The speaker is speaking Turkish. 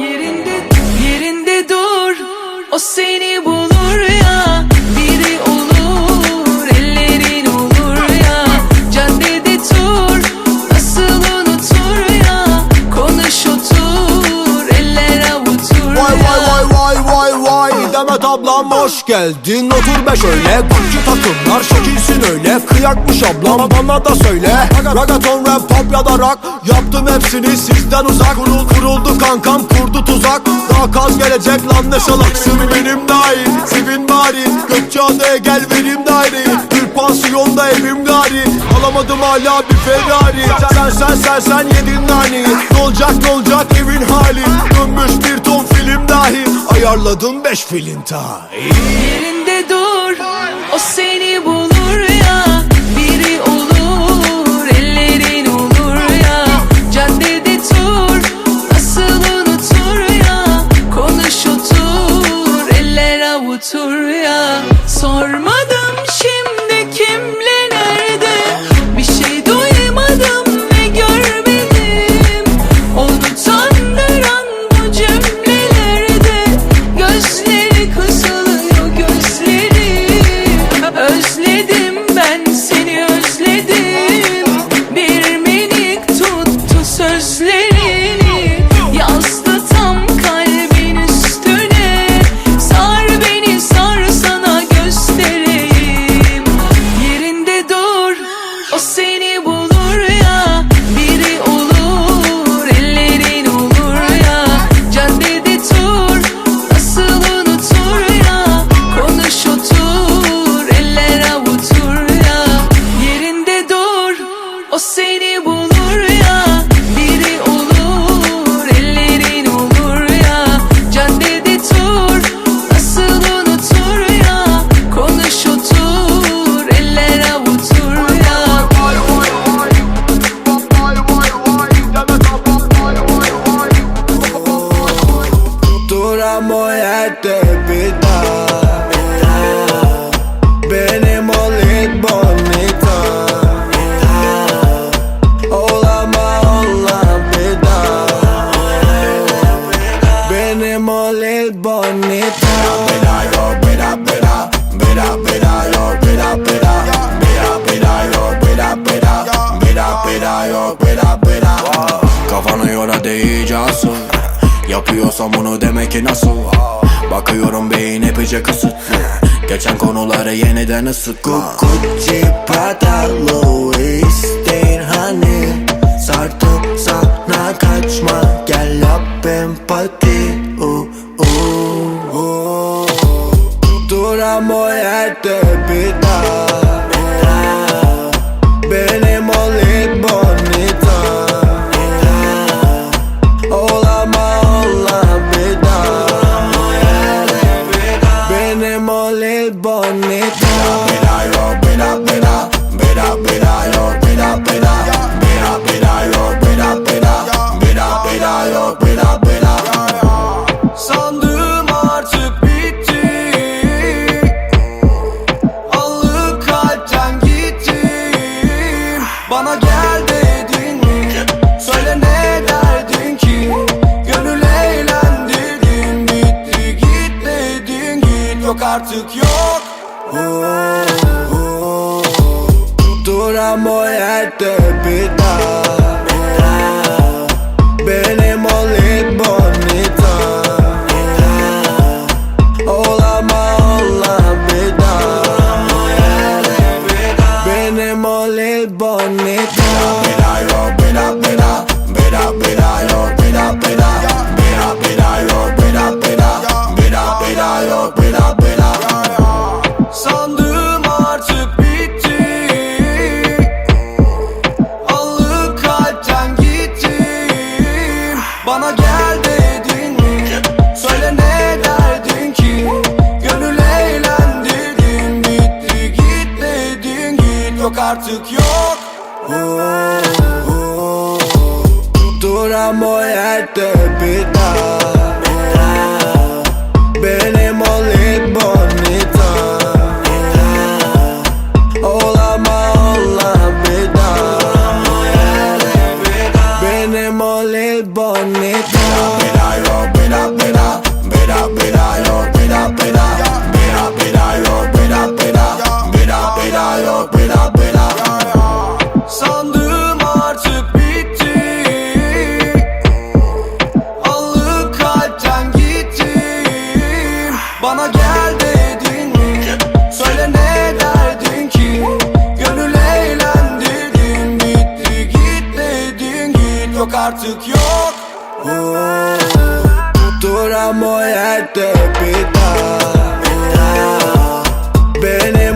Yerinde, yerinde dur. O seni bulur ablam hoş geldin Otur be şöyle. Gucci takımlar şekilsin öyle. Kıyakmış ablam bana da söyle. Ragaton rap pop ya da rock. Yaptım hepsini sizden uzak. Kurul, Kuruldu kankam kurdu tuzak. Daha kaz gelecek lan ne salaksın Benim dahil Sivin bari Gökçeada'ya gel verim daireyi Bir pansiyonda evim gari. Alamadım hala bir Ferrari. Sen sen sen sen yedin nani Ne olacak ne olacak evin hali. Dönmüş bir ton film dahi Ayarladım beş filin tahi Yerinde dur O seni bulur Yapıyorsam bunu demek ki nasıl? Bakıyorum beyin epeyce kısıt Geçen konuları yeniden ısıt Gucci Prada Louis değil hani? Sartıp sana kaçma. Gel yap empati bonita Beda yo beda beda Beda beda yo beda beda Beda beda yo beda beda Beda beda yo beda beda Sandım artık bitti. Allık kalpten gittim Bana gel dedin mi? Söyle ne derdin ki? Gönül eğlendirdin Bitti git dedin git. Yok artık yok Oh, oh. Duram artık yok. O yerde bir daha Bana gel dedin mi? Söyle ne derdin ki? Gönül eğlendirdin Bitti git dedin git. Yok artık yok. Oh, Tutturamo e te pita Bene